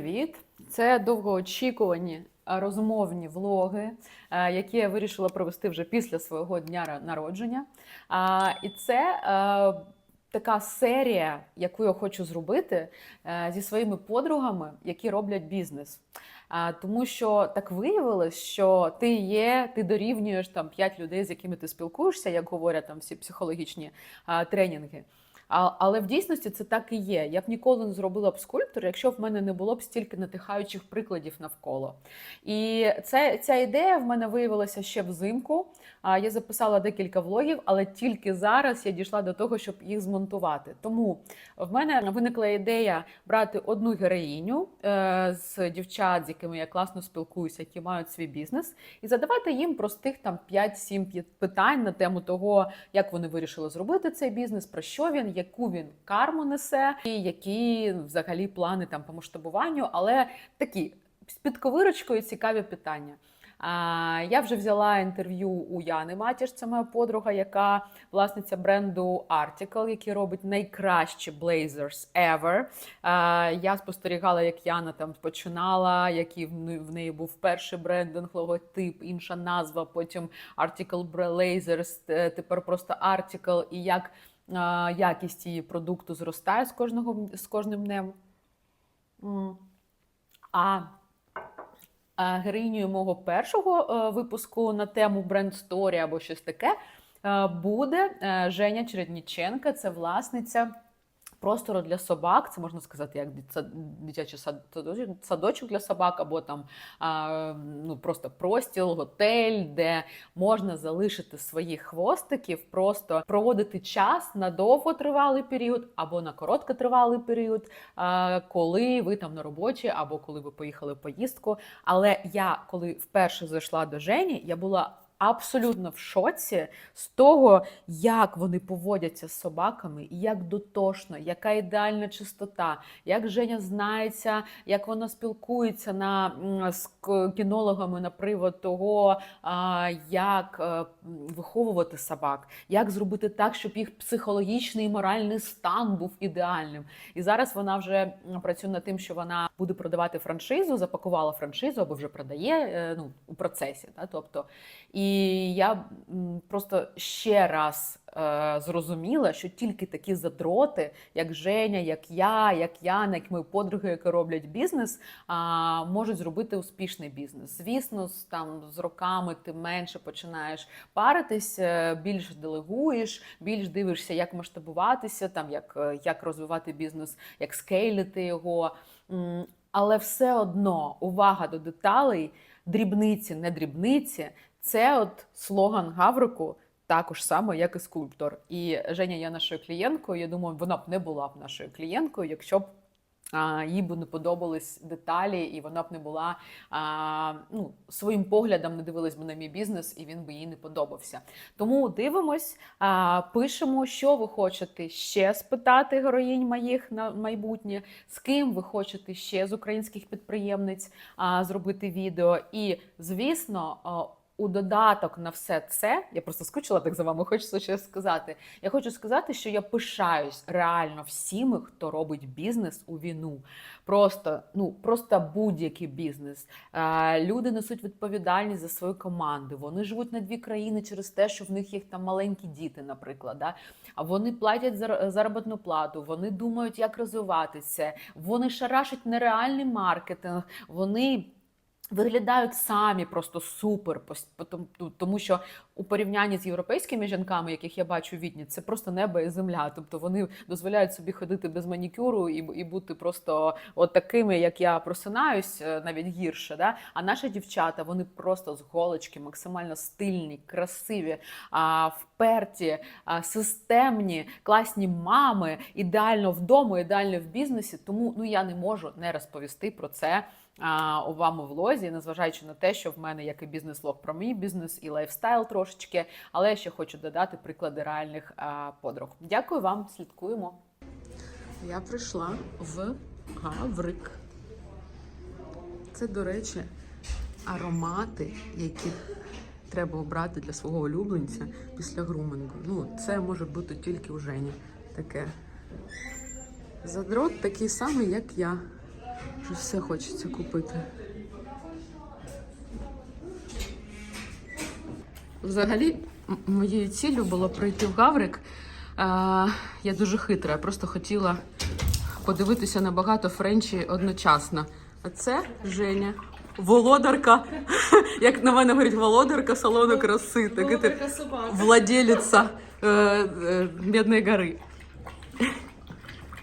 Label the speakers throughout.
Speaker 1: привіт! Це довгоочікувані а, розмовні влоги, е, які я вирішила провести вже після свого дня народження. І це е, така серія, яку я хочу зробити е, зі своїми подругами, які роблять бізнес. Тому що так виявилось, що ти є, ти дорівнюєш там п'ять людей, з якими ти спілкуєшся, як говорять там всі психологічні тренінги. А, але в дійсності це так і є. Я б ніколи не зробила б скульптор, якщо в мене не було б стільки надихаючих прикладів навколо. І це, ця ідея в мене виявилася ще взимку. А, Я записала декілька влогів, але тільки зараз я дійшла до того, щоб їх змонтувати. Тому в мене виникла ідея брати одну героїню е, з дівчат, з якими я класно спілкуюся, які мають свій бізнес, і задавати їм простих там 5-7 питань на тему того, як вони вирішили зробити цей бізнес, про що він, яку він карму несе, і які взагалі плани там по масштабуванню, але такі з підковирочкою цікаві питання. А, Я вже взяла інтерв'ю у Яни Матіш, це моя подруга, яка власниця бренду Article, який робить найкращі blazers ever. А, Я спостерігала, як Яна там починала, який в неї був перший брендинг, логотип, інша назва, потім Article Blazers, тепер просто Article, і як якість її продукту зростає з кожного з кожним днем. А героїнею мого першого е, випуску на тему бренд Story або щось таке е, буде е, Женя Чередніченка. Це власниця простору для собак. Це можна сказати, як дитячий сад- садочок- для собак, або там ну, просто простіл, готель, де можна залишити своїх хвостиків, просто проводити час на довготривалий період або на короткотривалий період, коли ви там на роботі, або коли ви поїхали в поїздку. Але я, коли вперше зайшла до Жені, я була абсолютно в шоці з того, як вони поводяться з собаками, як дотошно, яка ідеальна чистота, як Женя знається, як вона спілкується на, з кінологами на привод того, як е, виховувати собак, як зробити так, щоб їх психологічний і моральний стан був ідеальним. І зараз вона вже працює над тим, що вона буде продавати франшизу, запакувала франшизу або вже продає е, ну, у процесі. Да? Тобто, і я м, просто ще раз е, зрозуміла, що тільки такі задроти, як Женя, як я, як Яна, як мої подруги, які роблять бізнес, а, можуть зробити успішний бізнес. Звісно, з, там з роками ти менше починаєш паритись, е, більш делегуєш, більш дивишся, як масштабуватися, там як, е, як розвивати бізнес, як скейлити його. Але все одно увага до деталей, дрібниці, не дрібниці. Це от слоган Гаврику, також само, як і скульптор. І Женя є нашою клієнткою. Я думаю, вона б не була б нашою клієнткою, якщо б а, їй би не подобались деталі, і вона б не була а, ну, своїм поглядом не дивилась би на мій бізнес, і він би їй не подобався. Тому дивимось, а, пишемо, що ви хочете ще спитати героїнь моїх на майбутнє, з ким ви хочете ще з українських підприємниць а, зробити відео. І, звісно, у додаток на все це, я просто скучила так за вами, хочеться ще сказати. Я хочу сказати, що я пишаюсь реально всіми, хто робить бізнес у війну. Просто, ну, просто будь-який бізнес. Е, Люди несуть відповідальність за свою команду. Вони живуть на дві країни через те, що в них є там маленькі діти, наприклад. Да? А вони платять зар- заробітну плату, вони думають, як розвиватися, вони шарашать нереальний маркетинг, вони. Виглядають самі просто супер, ну, тому що у порівнянні з європейськими жінками, яких я бачу в Відні, це просто небо і земля. Тобто вони дозволяють собі ходити без манікюру і, і бути просто от такими, як я просинаюсь, е, навіть гірше. Да? А наші дівчата вони просто з голочки, максимально стильні, красиві, вперті, системні, класні мами, ідеально вдома, ідеально в бізнесі. Тому ну я не можу не розповісти про це у вам у влозі, незважаючи на те, що в мене як і бізнес-лог про мій бізнес і лайфстайл трошечки, але я ще хочу додати приклади реальних подруг. Дякую вам, слідкуємо. Я прийшла в Гаврик. Це, до речі, аромати, які треба обрати для свого улюбленця після грумингу. Ну, це може бути тільки у Жені таке. Задрот такий самий, як я. Щось все хочеться купити. Взагалі, моєю ціллю було прийти в Гаврик. А, я дуже хитра, я просто хотіла подивитися на багато френчі одночасно. А це Женя. Володарка, як на мене говорять, володарка салону краси. Так це владелиця е, е, Бідної гори.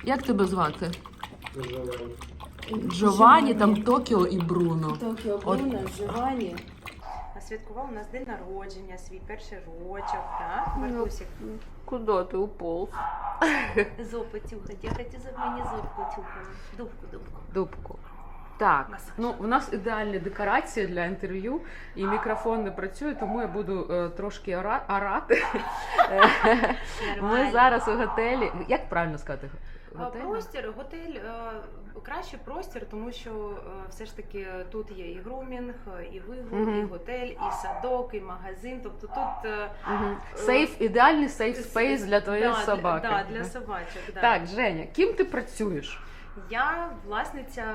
Speaker 1: Як тебе звати? Джованні, там Токіо і Бруно.
Speaker 2: Токіо
Speaker 1: От.
Speaker 2: Бруно, Джованні. А святкував у нас день народження, свій перший рочок, так? Мартусик.
Speaker 1: Куди ти уполз?
Speaker 2: Зопи тюхать. Я хотів, за мені зопку тюхала. Дубку, дубку.
Speaker 1: Дубку. Так,
Speaker 2: Масаж.
Speaker 1: ну у нас ідеальні декорації для інтерв'ю, і мікрофон не працює, тому я буду е, трошки ора- орати. Ми
Speaker 2: Нормально.
Speaker 1: зараз у готелі. Як правильно сказати?
Speaker 2: А,
Speaker 1: Готель?
Speaker 2: Простір, готель е, краще простір, тому що е, все ж таки тут є і грумінг, і вигул,
Speaker 1: Мгм.
Speaker 2: і готель, і садок, і магазин. Тобто тут е,
Speaker 1: Мгм. Сейф, ідеальний сейф спейс для твоєї
Speaker 2: да,
Speaker 1: собаки.
Speaker 2: Да, для собачок. Да.
Speaker 1: Так, Женя, ким ти працюєш?
Speaker 2: Я власниця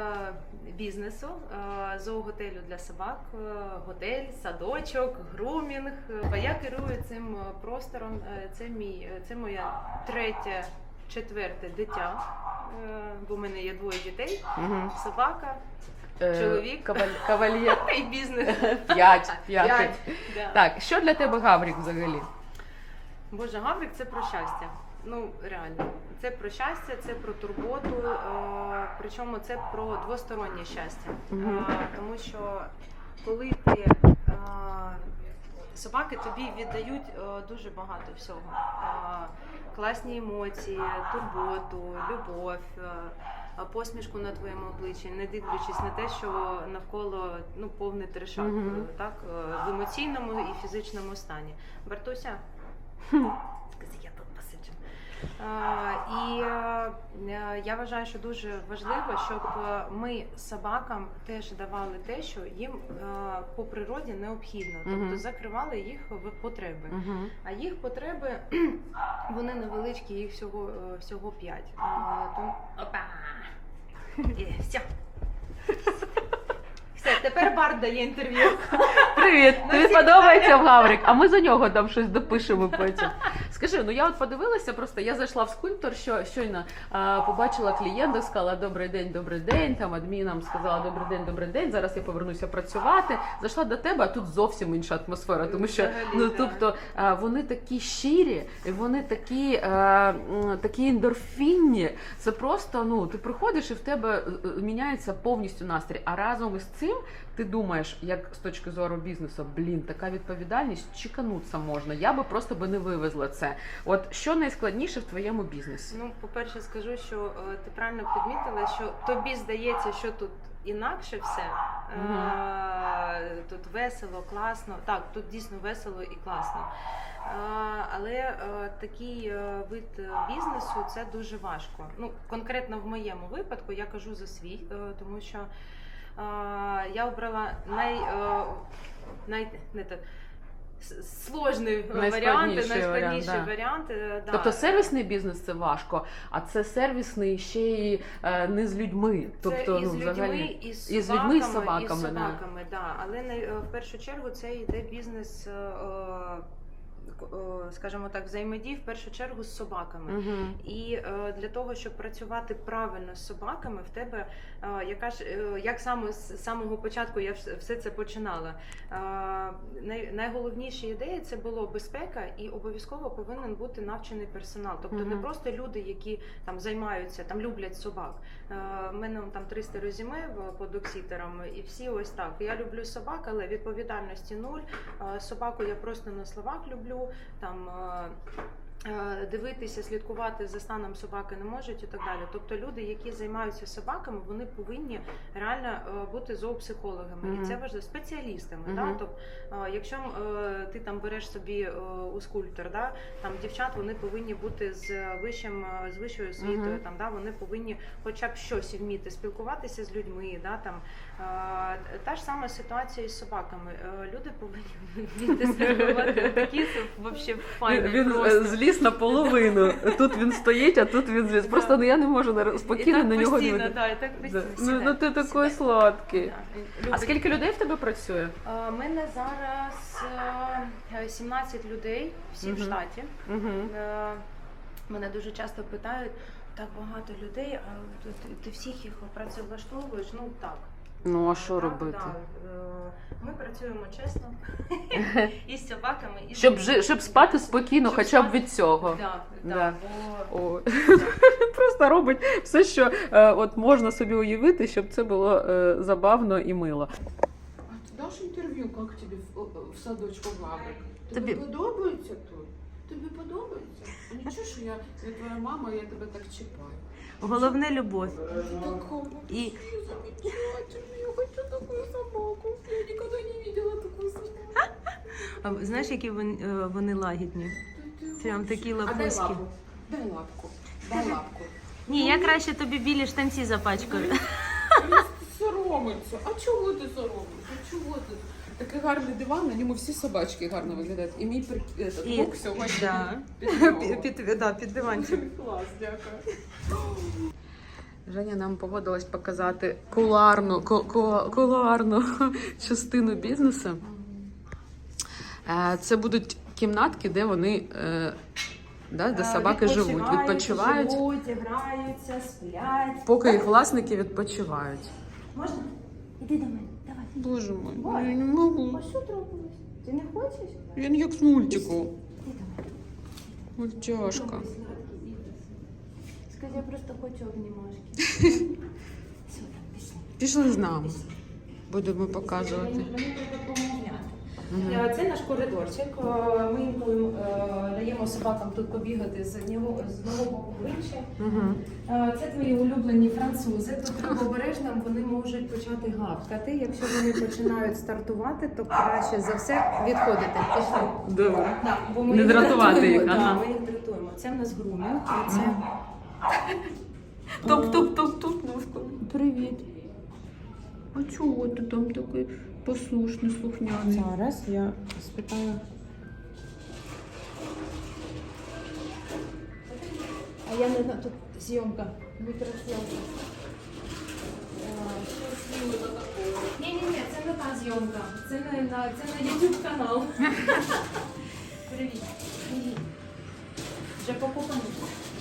Speaker 2: бізнесу е, зооготелю для собак, е, готель, садочок, грумінг. Я керую цим е, простором. Це мій це моя третє, четверте дитя. Бо в мене є двоє дітей:
Speaker 1: Угу.
Speaker 2: собака Чоловік.
Speaker 1: Каваль... Кавальєр.
Speaker 2: і бізнес.
Speaker 1: П'ять.
Speaker 2: П'ять, да.
Speaker 1: Так, що для тебе Гаврік взагалі?
Speaker 2: Боже, Гаврик це про щастя. Ну реально, це про щастя, це про турботу. Е, причому це про двостороннє щастя. Е, тому що коли ти е, собаки тобі віддають дуже багато всього. Класні емоції, турботу, любов. Посмішку на твоєму обличчі, не дивлячись на те, що навколо ну повний трешак,
Speaker 1: Мгм.
Speaker 2: е, так в емоційному і фізичному стані. Бартуся, Скажи, я тут посиджу. А, і е, я вважаю, що дуже важливо, щоб е, ми собакам теж давали те, що їм е, по природі необхідно, тобто закривали їх в потреби. А їх потреби вони невеличкі, їх всього всього п'ять. Опа! Все. Все, тепер Барт дає інтерв'ю.
Speaker 1: Привіт!
Speaker 2: Ну,
Speaker 1: Тобі подобається в Гаврик, а ми за нього там щось допишемо потім. Скажи, ну я от подивилася, просто я зайшла в скульптор, що щойно а, побачила клієнта, сказала добрий день, добрий день. Там адмінам сказала добрий день, добрий день. Зараз я повернуся працювати. Зайшла до тебе, а тут зовсім інша атмосфера, тому що ну тобто а, вони такі щирі, і вони такі, м, такі ендорфінні. Це просто ну ти приходиш і в тебе е, е, міняється повністю настрій. А разом із цим ти думаєш, як з точки зору бізнесу, блін, така відповідальність, чекануться можна. Я би просто би не вивезла це. От що найскладніше в твоєму бізнесі?
Speaker 2: Ну, по-перше, скажу, що е, ти правильно підмітила, що тобі здається, що тут інакше все. Е, Тут весело, класно. Так, тут дійсно весело і класно. Е, Але такий вид бізнесу це дуже важко. Ну, конкретно в моєму випадку я кажу за свій, тому що я обрала най, е, най, не те, с- сложний варіант,
Speaker 1: Найскладніший
Speaker 2: найскладніший
Speaker 1: варіант, да.
Speaker 2: варіант. е, да.
Speaker 1: Тобто сервісний бізнес це важко, а це сервісний ще й е, не з людьми. Тобто,
Speaker 2: це і з
Speaker 1: ну,
Speaker 2: людьми,
Speaker 1: взагалі.
Speaker 2: і з
Speaker 1: і з людьми, і з собаками,
Speaker 2: і з собаками, да. Але в першу чергу це йде бізнес, скажімо так, взаємодії в першу чергу з собаками.
Speaker 1: Мгм.
Speaker 2: І е, для того, щоб працювати правильно з собаками, в тебе е, яка ж е, як саме з самого початку я все це починала. Е, най, найголовніша ідея це було безпека, і обов'язково повинен бути навчений персонал. Тобто не просто люди, які там займаються, там люблять собак. Е, в мене там 300 резюме по доксітерам, і всі ось так. Я люблю собак, але відповідальності нуль. Е, Собаку я просто на словах люблю. Там е, дивитися, слідкувати за станом собаки не можуть і так далі. Тобто люди, які займаються собаками, вони повинні реально е, бути зоопсихологами,
Speaker 1: Мгм.
Speaker 2: і це важливо спеціалістами.
Speaker 1: Мгм.
Speaker 2: Да? Тобто, е, якщо е, ти там береш собі е, у скульптор, да? там дівчат вони повинні бути з вищим е, з вищою освітою,
Speaker 1: Мгм.
Speaker 2: там да вони повинні хоча б щось вміти спілкуватися з людьми. Да? Там е, та ж сама ситуація із собаками. Е, Люди повинні вміти спілкувати. Такі вообще файні
Speaker 1: зліз наполовину. Тут він стоїть, а тут він зліз. Просто ну, я не можу спокійно на нього дивитися.
Speaker 2: да, і так постійно.
Speaker 1: Ну, ну ти такий сладкий. А скільки людей в тебе працює?
Speaker 2: У мене зараз е, 17 людей, всі в
Speaker 1: Мгм.
Speaker 2: штаті. Е, Мене дуже часто питають, так багато людей, а ти- ти всіх їх працевлаштовуєш? Ну так.
Speaker 1: Ну а що
Speaker 2: Так,
Speaker 1: робити?
Speaker 2: так. Е, Ми працюємо чесно і з собаками, і
Speaker 1: Щоб, жи- щоб спати спокійно,
Speaker 2: Щоб
Speaker 1: хоча б
Speaker 2: спати-
Speaker 1: від цього.
Speaker 2: Да,
Speaker 1: Да.
Speaker 2: да. бо
Speaker 1: О. Просто робить все, що е, от можна собі уявити, щоб це було е, забавно і мило.
Speaker 3: А ти даш інтерв'ю, як тобі в, в садочку Гаврик? Тобі,
Speaker 2: Тобі-
Speaker 3: подобається тут? Тобі подобається? А нічого, що я, я твоя мама, я тебе так чіпаю.
Speaker 2: Головне любов. І
Speaker 3: я хочу такую собаку. Я никогда не видела такую собаку.
Speaker 2: а знаєш, які вони, е, вони лагідні? Прям такі
Speaker 3: А дай лапу. Дай лапку. Дай лапку.
Speaker 2: Ні, я краще тобі білі штанці запачкаю.
Speaker 3: Соромиться. А чого ти соромишся? Чого ти? Такий гарний диван, на ньому всі собачки гарно виглядають. І мій прик... этот,
Speaker 2: І-
Speaker 3: сьогодні
Speaker 2: Да.
Speaker 3: під нього.
Speaker 2: Під, да, під диванчик.
Speaker 3: Клас, дякую.
Speaker 1: Женя нам погодилась показати кулуарну, ку- ку- кулуарну частину бізнесу. Е, Це будуть кімнатки, де вони е, да, де собаки живуть, відпочивають,
Speaker 2: живуть, граються, сплять.
Speaker 1: поки їх власники відпочивають.
Speaker 2: Можна? Іди до мене.
Speaker 1: Боже мой, я не можу.
Speaker 2: А що трапилось? Ти не хочеш?
Speaker 1: Він як з мультику. Мультяшка.
Speaker 2: Скажи, я просто хочу обнімашки. Пішли.
Speaker 1: З нами. Будемо показувати.
Speaker 2: Мені мені Е, Це наш коридорчик. Е, Ми інколи е, даємо собакам тут побігати з одного з одного боку в інший.
Speaker 1: Мгм.
Speaker 2: Е, Це твої улюблені французи. Тут треба обережно, вони можуть почати гавкати. Якщо вони починають стартувати, то краще за все відходити. Пішли.
Speaker 1: Добре.
Speaker 2: Да, бо ми
Speaker 1: Не
Speaker 2: їх
Speaker 1: дратувати
Speaker 2: дратуємо,
Speaker 1: їх,
Speaker 2: да, ми їх дратуємо. Це в нас грумінг, це
Speaker 1: Топ-топ-топ-топ ножку.
Speaker 2: привіт.
Speaker 1: А чого ти там такий послушний, слухняний?
Speaker 2: Зараз я спитаю. А я не знаю, тут зйомка, мікрозйомка. Ні, ні, ні, це не та зйомка. Це не на це на YouTube канал. Привіт. Привіт. Вже покупані.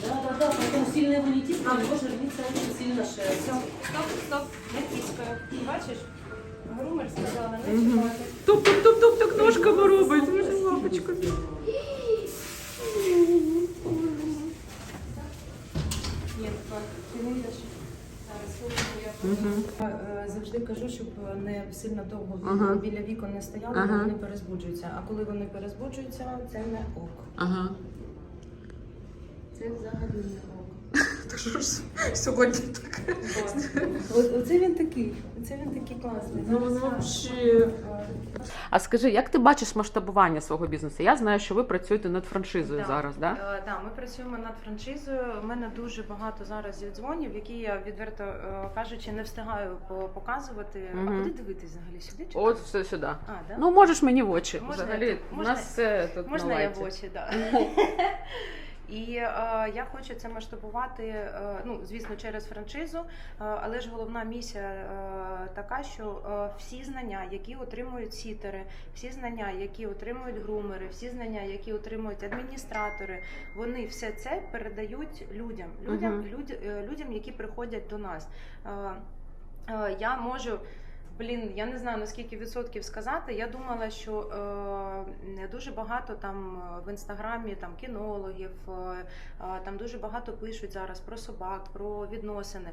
Speaker 4: Да, да, да, потом сильно вылетит,
Speaker 2: А,
Speaker 4: боже, рвется очень сильно шея.
Speaker 2: Все, стоп, стоп, не тискаю. Бачиш? Грумер сказала, не
Speaker 1: Мгм.
Speaker 2: чіпати.
Speaker 1: Туп-туп-туп-туп, так ножками робить. Боже, лапочка.
Speaker 2: Ні, так, ти не йдеш. Я завжди кажу, щоб не сильно довго
Speaker 1: Ага.
Speaker 2: біля вікон не стояли,
Speaker 1: Ага.
Speaker 2: бо вони перезбуджуються. А коли вони перезбуджуються, це не ок.
Speaker 1: Ага.
Speaker 2: Це взагалі не ок.
Speaker 1: Так що ж сьогодні таке?
Speaker 2: От- Оце він такий. Оце він такий класний.
Speaker 3: Ну,
Speaker 2: я-
Speaker 1: А скажи, як ти бачиш масштабування свого бізнесу? Я знаю, що ви працюєте над франшизою
Speaker 2: Так.
Speaker 1: зараз, да?
Speaker 2: Е, Так, ми працюємо над франшизою. У мене дуже багато зараз є дзвонів, які я відверто е, кажучи, не встигаю по- показувати.
Speaker 1: Мгм.
Speaker 2: А куди дивитись взагалі? Сюди чи
Speaker 1: От все сюди.
Speaker 2: А, да?
Speaker 1: Ну, можеш мені в очі.
Speaker 2: Можна
Speaker 1: Взагалі,
Speaker 2: я тут?
Speaker 1: у
Speaker 2: Можна-
Speaker 1: нас все тут
Speaker 2: Можна
Speaker 1: на
Speaker 2: я
Speaker 1: лайті.
Speaker 2: в очі, так. І е, я хочу це масштабувати, е, ну звісно, через франшизу. е, але ж головна місія е, така, що е, всі знання, які отримують сітери, всі знання, які отримують грумери, всі знання, які отримують адміністратори, вони все це передають людям, людям,
Speaker 1: Мгм.
Speaker 2: люд, е, людям, які приходять до нас. Е, е, Я можу. Блін, я не знаю наскільки відсотків сказати. Я думала, що е, дуже багато там е, в інстаграмі там кінологів, е, е, там дуже багато пишуть зараз про собак, про відносини.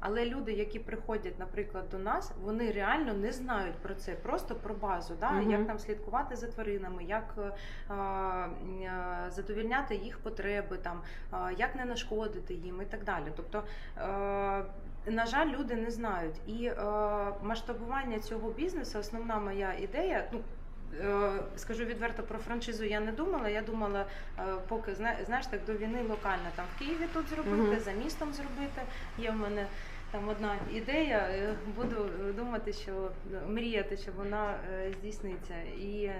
Speaker 2: Але люди, які приходять, наприклад, до нас, вони реально не знають про це, просто про базу, да?
Speaker 1: Мгм.
Speaker 2: як там слідкувати за тваринами, як е, е, задовільняти їх потреби, там, е, як не нашкодити їм і так далі. Тобто, е, на жаль, люди не знають. І е, масштабування цього бізнесу, основна моя ідея, ну. е, Скажу відверто про франшизу я не думала. Я думала, е, поки зна- знаєш, так до війни локально там в Києві тут зробити,
Speaker 1: Мгм.
Speaker 2: за містом зробити. Є в мене там одна ідея. е, Буду думати, що мріяти, що вона здійсниться. І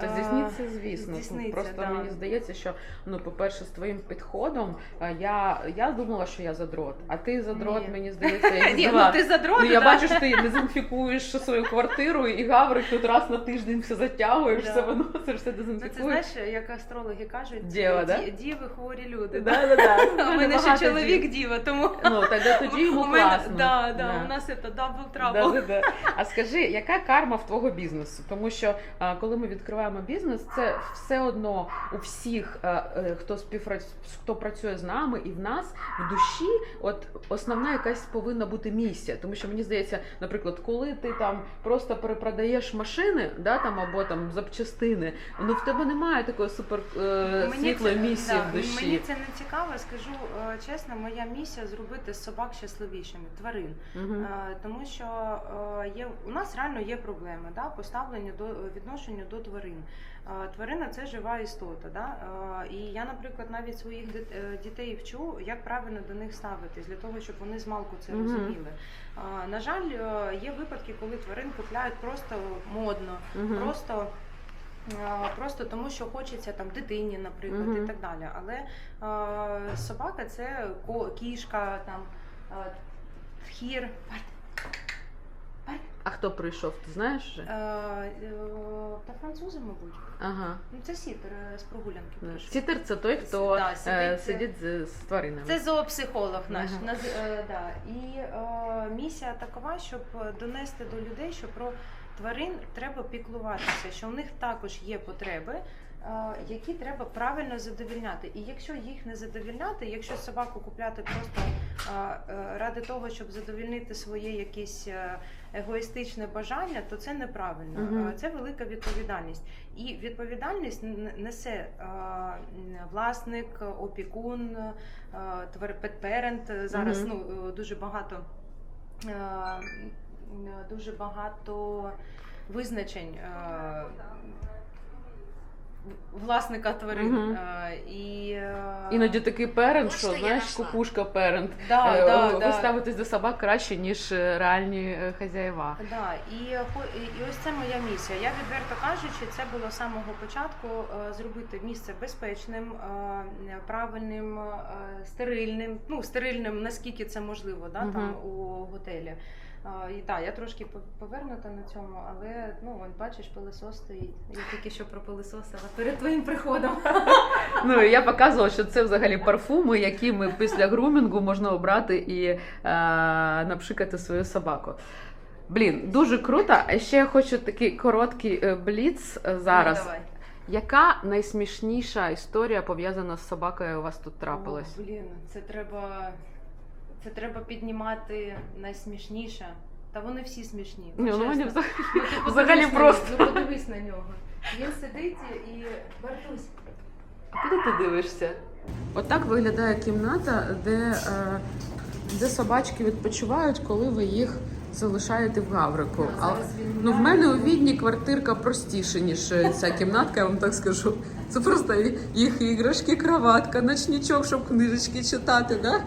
Speaker 1: Та
Speaker 2: Е,
Speaker 1: здійсниться, звісно.
Speaker 2: здійсниться,
Speaker 1: Просто
Speaker 2: да.
Speaker 1: мені здається, що ну, по-перше, з твоїм підходом е, я, я думала, що я задрот, а ти задрот,
Speaker 2: Ні.
Speaker 1: мені здається, я
Speaker 2: Ні, ну ти задрот,
Speaker 1: Ну, я
Speaker 2: да.
Speaker 1: бачу, що ти дезінфікуєш свою квартиру і гаврик тут раз на тиждень все затягуєш,
Speaker 2: Да.
Speaker 1: все виносиш, все
Speaker 2: Ну, це знаєш, як астрологи кажуть,
Speaker 1: Дєва,
Speaker 2: ді-
Speaker 1: да?
Speaker 2: діви хворі люди.
Speaker 1: Да, да, да.
Speaker 2: У мене ще чоловік
Speaker 1: дів.
Speaker 2: діва, тому
Speaker 1: Ну, тоді, йому
Speaker 2: у мене,
Speaker 1: класно.
Speaker 2: да, да,
Speaker 1: Да.
Speaker 2: у нас це дабл
Speaker 1: Да,
Speaker 2: трабл.
Speaker 1: А скажи, яка карма в твого бізнесу? Тому що коли ми відкриваємо бізнес, це все одно у всіх, е, хто співпрацює, хто працює з нами і в нас в душі, от основна якась повинна бути місія. Тому що мені здається, наприклад, коли ти там просто перепродаєш машини, да там або там запчастини, ну в тебе немає такої супер е, світлої місії
Speaker 2: да,
Speaker 1: в душі.
Speaker 2: Мені це не цікаво, скажу е, чесно, моя місія зробити собак щасливішими, тварин.
Speaker 1: Мгм.
Speaker 2: Е, Тому що е, є у нас реально є проблеми, да, поставлені до відношенню до тварин. Е, Тварина це жива істота. Да? І я, наприклад, навіть своїх е, дітей вчу, як правильно до них ставитись, для того, щоб вони з малку це розуміли. Е, На жаль, е, є випадки, коли тварин купляють просто модно,
Speaker 1: Мгм.
Speaker 2: просто. Просто тому, що хочеться там дитині, наприклад,
Speaker 1: Мгм.
Speaker 2: і так далі. Але е, собака це кішка, там е, тхір,
Speaker 1: А хто прийшов? Ти знаєш вже?
Speaker 2: Е, е, та французи, мабуть.
Speaker 1: Ага.
Speaker 2: Ну це сітер е, з прогулянки.
Speaker 1: Да.
Speaker 2: прийшов.
Speaker 1: Сітер це той, хто
Speaker 2: Да,
Speaker 1: е,
Speaker 2: сидить,
Speaker 1: сидить з, з тваринами.
Speaker 2: Це зоопсихолог наш.
Speaker 1: Ага.
Speaker 2: Наз- е, да. І е, місія такова, щоб донести до людей, що про тварин треба піклуватися, що в них також є потреби. е, Які треба правильно задовільняти, і якщо їх не задовільняти, якщо собаку купляти просто е, е, ради того, щоб задовільнити своє якесь е, егоїстичне бажання, то це неправильно. Е, Це велика відповідальність. І відповідальність несе власник, опікун, петперент. Зараз
Speaker 1: Мгм.
Speaker 2: ну, дуже багато дуже багато визначень. Власника тварин. Е, і е,
Speaker 1: Іноді такий перент, що знаєш, кукушка перент.
Speaker 2: да,
Speaker 1: Е,
Speaker 2: да,
Speaker 1: ви
Speaker 2: да.
Speaker 1: ставитесь до собак краще, ніж е, реальні хазяїва.
Speaker 2: Да, і, і ось це моя місія. Я відверто кажучи, це було з самого початку зробити місце безпечним, правильним, стерильним. Ну, стерильним, наскільки це можливо, да, там у готелі. І так, я трошки пов- повернута на цьому, але ну, от бачиш, пилосос стоїть. Я тільки що пропилисосила перед твоїм приходом.
Speaker 1: Ну я показувала, що це взагалі парфуми, які ми після грумінгу можна обрати і е, напшикати свою собаку. Блін, дуже круто. А ще я хочу такий короткий е, бліц е, зараз.
Speaker 2: Ну, давай.
Speaker 1: Яка найсмішніша історія пов'язана з собакою у вас тут трапилась?
Speaker 2: О, блін, це треба, це треба піднімати найсмішніше. Та вони всі смішні.
Speaker 1: Ні, ну
Speaker 2: вони
Speaker 1: взагалі.
Speaker 2: Ну, ти
Speaker 1: Взагалі просто.
Speaker 2: нього, Ну, подивись на нього. Він сидить і Бартусь.
Speaker 1: А куди ти дивишся? Отак виглядає кімната, де, е, де собачки відпочивають, коли ви їх залишаєте в гаврику. А, ну, в мене у відні квартирка простіша, ніж е, ця кімнатка, я вам так скажу. Це просто їх іграшки, кроватка, ночничок, щоб книжечки читати. Да?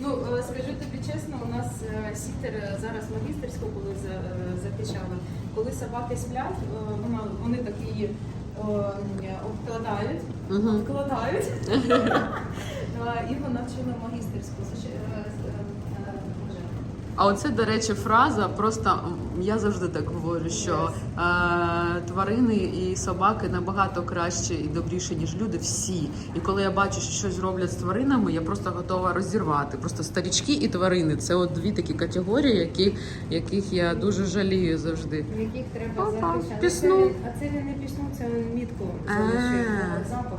Speaker 2: Ну, е, скажу тобі чесно, у нас е, сітер зараз магістерську, коли за- е. Коли собаки сплять, вони такі обкладають, обкладають. І вона вчила магістерську. Це ще, е, з- е, е, Боже.
Speaker 1: А оце, до речі, фраза. Просто я завжди так говорю, що е, тварини і собаки набагато краще і добріше, ніж люди. Всі. І коли я бачу, що щось роблять з тваринами, я просто готова розірвати. Просто старічки і тварини це от дві такі категорії, які, яких я дуже жалію завжди.
Speaker 2: яких треба
Speaker 1: пісну.
Speaker 2: А це не пісну, це мітку залишив. Запах.